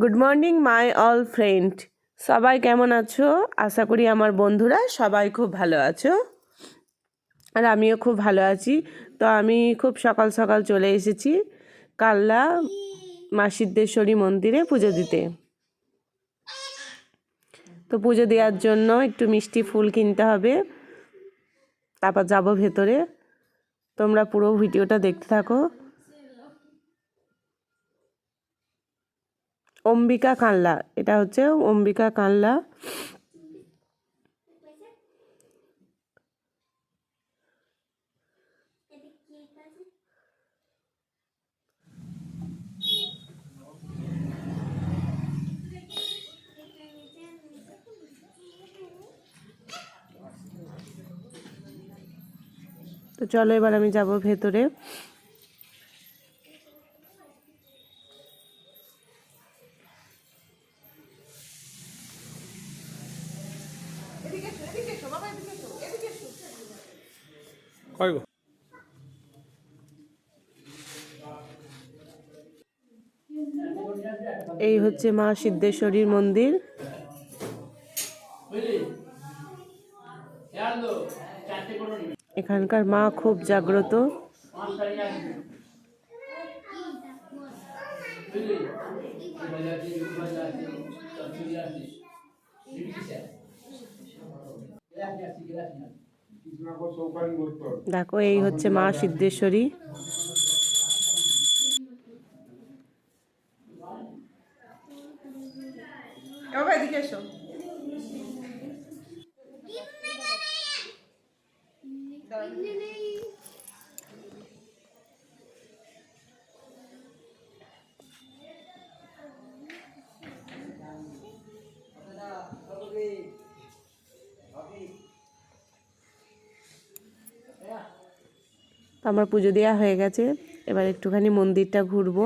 Good morning my all friend সবাই কেমন আছো? আশা করি আমার বন্ধুরা সবাই খুব ভালো আছো। আর আমিও খুব ভালো আছি। তো আমি খুব সকাল সকাল চলে এসেছি কাল্লা মা সিদ্ধেশ্বরী মন্দিরে পুজো দিতে। তো পুজো দেওয়ার জন্য একটু মিষ্টি ফুল কিনতে হবে। তারপর যাব ভেতরে। তোমরা পুরো ভিডিওটা দেখতে থাকো। অম্বিকা কানলা এটা হচ্ছে অম্বিকা কানলা। তো চলো এবার আমি যাব ভেতরে। কয় এই হচ্ছে মা সিদ্ধেশ্বরীর মন্দির। এখানকার মা খুব জাগ্রত। দেখো এই হচ্ছে মা সিদ্ধেশ্বরী। এদিকে তো আমার পুজো দেওয়া হয়ে গেছে। এবার একটুখানি মন্দিরটা ঘুরবো।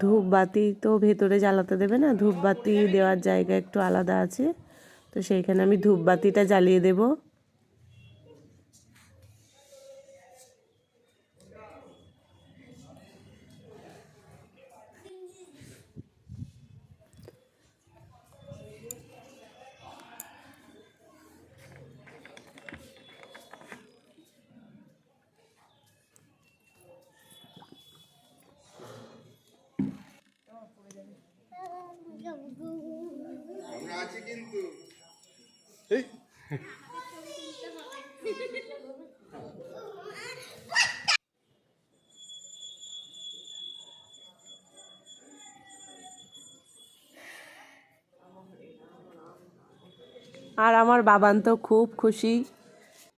ধূপ বাতি তো ভেতরে জ্বালাতে দেবে না ধূপ বাতি দেওয়ার জায়গা একটু আলাদা আছে। তো সেইখানে আমি ধূপ বাতিটা জ্বালিয়ে দেবো। এই। আর আমার বাবান তো খুব খুশি।